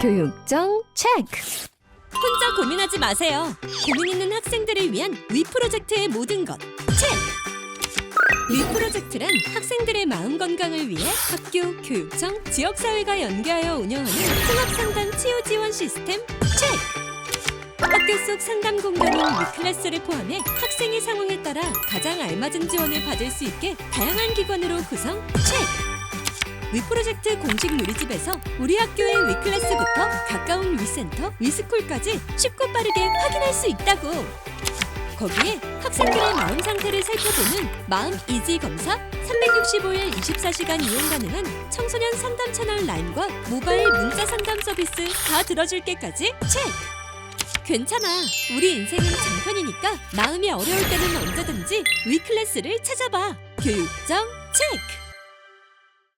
교육정 체크. 혼자 고민하지 마세요. 고민 있는 학생들을 위한 위 프로젝트의 모든 것. 체크! 위 프로젝트란 학생들의 마음 건강을 위해 학교, 교육청, 지역사회가 연계하여 운영하는 통합상담 치유 지원 시스템 체크! 학교 속 상담 공간인 위클래스를 포함해 학생의 상황에 따라 가장 알맞은 지원을 받을 수 있게 다양한 기관으로 구성 체크! 위 프로젝트 공식 누리집에서 우리 학교의 위클래스부터 가까운 위센터, 위스쿨까지 쉽고 빠르게 확인할 수 있다고. 거기에 학생들의 마음 상태를 살펴보는 마음 이지 검사, 365일 24시간 이용 가능한 청소년 상담 채널 라인과 모바일 문자 상담 서비스 다 들어줄 게까지 체크. 괜찮아. 우리 인생은 장편이니까 마음이 어려울 때는 언제든지 위클래스를 찾아봐. 교육정 체크.